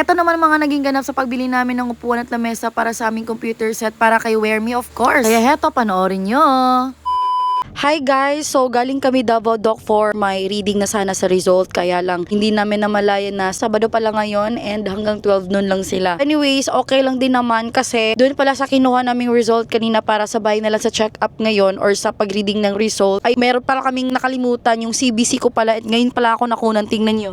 Eto naman mga naging ganap sa pagbili namin ng upuan at lamesa para sa aming computer set para kay Wear Me of course. Kaya heto, panoorin nyo. Hi guys! So galing kami Davao Doc for my reading na sana sa result kaya lang hindi namin namalayan na Sabado pala ngayon and hanggang 12 noon lang sila. Anyways, okay lang din naman kasi doon pala sa kinuha naming result kanina para sabay na lang sa check-up ngayon or sa pag-reading ng result ay meron pala kaming nakalimutan yung CBC ko pala at ngayon pala ako nakunan. Tingnan nyo.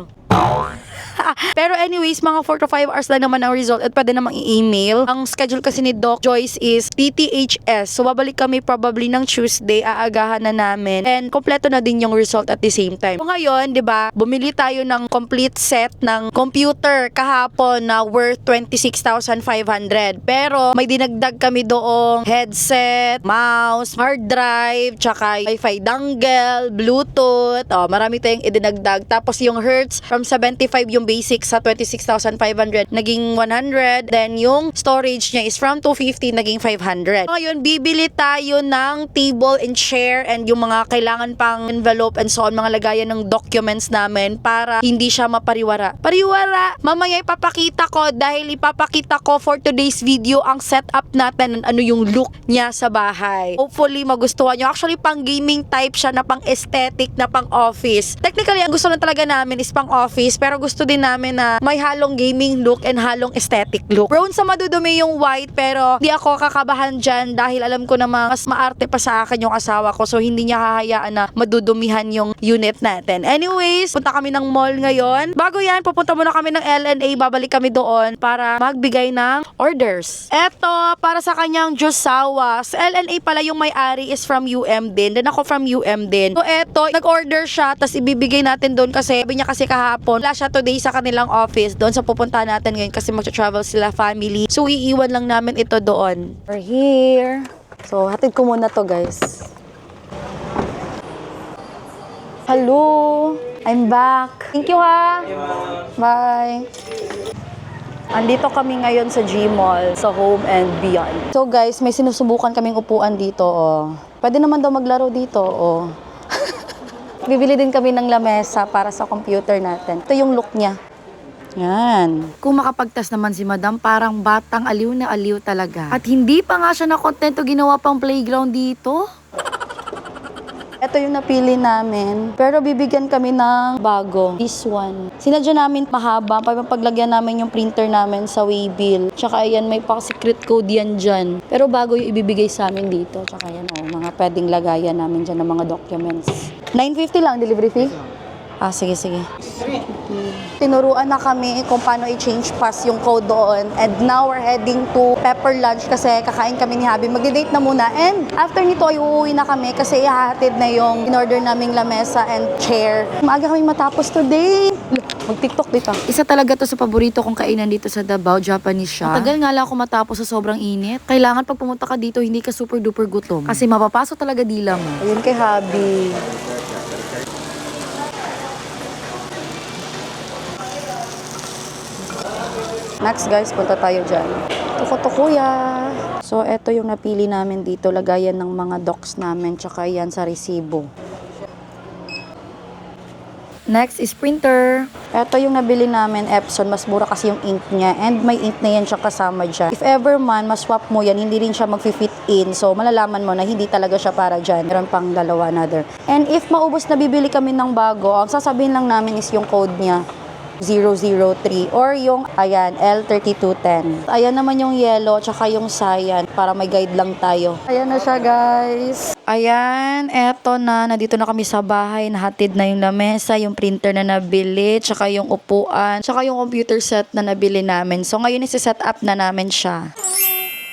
Pero anyways, mga 4 to 5 hours lang naman ang result at pwede namang i-email. Ang schedule kasi ni Doc Joyce is PTHS. So, babalik kami probably ng Tuesday. Aagahan na namin. And kompleto na din yung result at the same time. So, ngayon, di ba, bumili tayo ng complete set ng computer kahapon na worth 26,500. Pero, may dinagdag kami doong headset, mouse, hard drive, tsaka wifi dongle, bluetooth. Oh, marami tayong idinagdag. Tapos yung hertz from 75 yung basic sa 26,500 naging 100. Then yung storage niya is from 250 naging 500. Ngayon, bibili tayo ng table and chair and yung mga kailangan pang envelope and so on, mga lagayan ng documents namin para hindi siya mapariwara. Pariwara! Mamaya ipapakita ko dahil ipapakita ko for today's video ang setup natin ano yung look niya sa bahay. Hopefully magustuhan nyo. Actually, pang gaming type siya na pang aesthetic na pang office. Technically, ang gusto na talaga namin is pang office pero gusto din namin na may halong gaming look and halong aesthetic look. Prone sa madudumi yung white pero di ako kakabahan dyan dahil alam ko na mas maarte pa sa akin yung asawa ko so hindi niya hahayaan na madudumihan yung unit natin. Anyways, punta kami ng mall ngayon. Bago yan, pupunta muna kami ng LNA. Babalik kami doon para magbigay ng orders. Eto, para sa kanyang Josawa. Sa LNA pala yung may-ari is from UM din. Then ako from UM din. So eto, nag-order siya tapos ibibigay natin doon kasi sabi niya kasi kahapon wala siya today sa kanilang office doon sa pupunta natin ngayon kasi magta-travel sila family. So iiwan lang namin ito doon. We're here. So hatid ko muna to guys. Hello! I'm back. Thank you ha. Bye. Andito kami ngayon sa Gmall, sa Home and Beyond. So guys, may sinusubukan kaming upuan dito, oh. Pwede naman daw maglaro dito, oh. Bibili din kami ng lamesa para sa computer natin. Ito yung look niya. Yan. Kung makapagtas naman si Madam, parang batang aliw na aliw talaga. At hindi pa nga siya na kontento ginawa pang playground dito. Ito yung napili namin. Pero bibigyan kami ng bago. This one. Sinadya namin mahaba para paglagyan namin yung printer namin sa waybill. Tsaka ayan, may pa-secret code yan dyan. Pero bago yung ibibigay sa amin dito. Tsaka yan, oh, mga pwedeng lagayan namin dyan ng mga documents. 950 lang delivery fee? Ah, sige, sige. Tinuruan na kami kung paano i-change pass yung code doon. And now we're heading to Pepper Lunch kasi kakain kami ni Habi. Magde-date na muna. And after nito ay uuwi na kami kasi ihahatid na yung in-order naming lamesa and chair. Maaga kami matapos today. Mag-tiktok dito. Isa talaga to sa paborito kong kainan dito sa Davao, Japanese siya. Matagal nga lang ako matapos sa sobrang init. Kailangan pag pumunta ka dito, hindi ka super duper gutom. Kasi mapapasok talaga dila mo. Ayun kay Habi. Next guys, punta tayo dyan. Tuko to kuya. So, eto yung napili namin dito. Lagayan ng mga docs namin. Tsaka yan sa resibo. Next is printer. Ito yung nabili namin, Epson. Mas mura kasi yung ink niya. And may ink na yan siya kasama dyan. If ever man, maswap mo yan, hindi rin siya mag-fit in. So, malalaman mo na hindi talaga siya para dyan. Meron pang dalawa another. And if maubos na bibili kami ng bago, ang sasabihin lang namin is yung code niya. 003 or yung ayan L3210. Ayan naman yung yellow tsaka yung cyan para may guide lang tayo. Ayan na siya guys. Ayan, eto na. Nandito na kami sa bahay. Nahatid na yung lamesa, yung printer na nabili, tsaka yung upuan, tsaka yung computer set na nabili namin. So ngayon isi-set up na namin siya.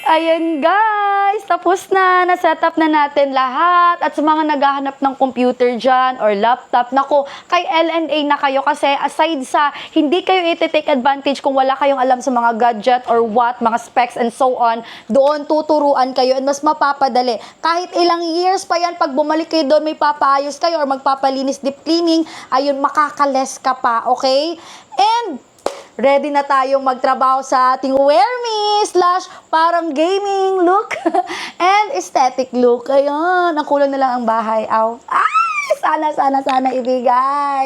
Ayan guys, tapos na, na-set up na natin lahat. At sa mga naghahanap ng computer dyan or laptop, nako, kay LNA na kayo kasi aside sa hindi kayo iti-take advantage kung wala kayong alam sa mga gadget or what, mga specs and so on, doon tuturuan kayo and mas mapapadali. Kahit ilang years pa yan, pag bumalik kayo doon, may papaayos kayo or magpapalinis deep cleaning, ayun, makakales ka pa, okay? And ready na tayong magtrabaho sa ating wear me slash parang gaming look and aesthetic look. Ayun, ang kulang na lang ang bahay. Aw. Ay, sana, sana, sana ibigay.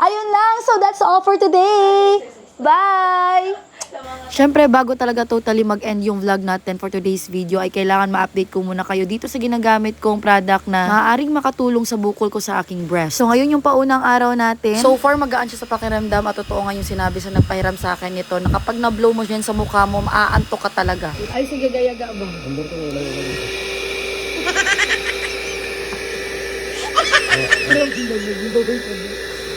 Ayun lang. So, that's all for today. Bye! Syempre, bago talaga totally mag-end yung vlog natin for today's video, ay kailangan ma-update ko muna kayo dito sa ginagamit kong product na maaaring makatulong sa bukol ko sa aking breast. So, ngayon yung paunang araw natin. So far, magaan siya sa pakiramdam at totoo nga yung sinabi sa nagpahiram sa akin nito na kapag na-blow mo yan sa mukha mo, maaantok ka talaga. Ay, sige, gayaga ba?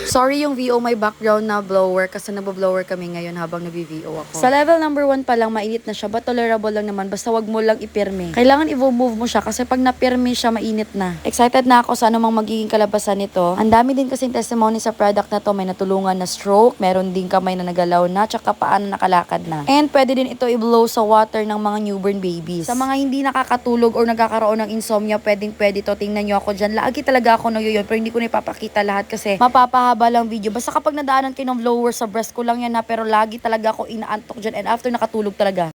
Sorry yung VO may background na blower kasi nagbo-blower kami ngayon habang nag-VO ako. Sa level number 1 pa lang, mainit na siya but tolerable lang naman basta wag mo lang ipirme. Kailangan i-move mo siya kasi pag napirme siya, mainit na. Excited na ako sa anumang magiging kalabasan nito. Ang dami din kasing testimony sa product na to. May natulungan na stroke, meron din kamay na nagalaw na, tsaka paano nakalakad na. And pwede din ito i-blow sa water ng mga newborn babies. Sa mga hindi nakakatulog or nagkakaroon ng insomnia, pwedeng pwede to. Tingnan nyo ako dyan. Lagi talaga ako na yun, pero hindi ko na ipapakita lahat kasi mapapahaba lang video. Basta kapag nadaanan kayo ng blower sa breast ko lang yan na, pero lagi talaga ako inaantok dyan and after nakatulog talaga.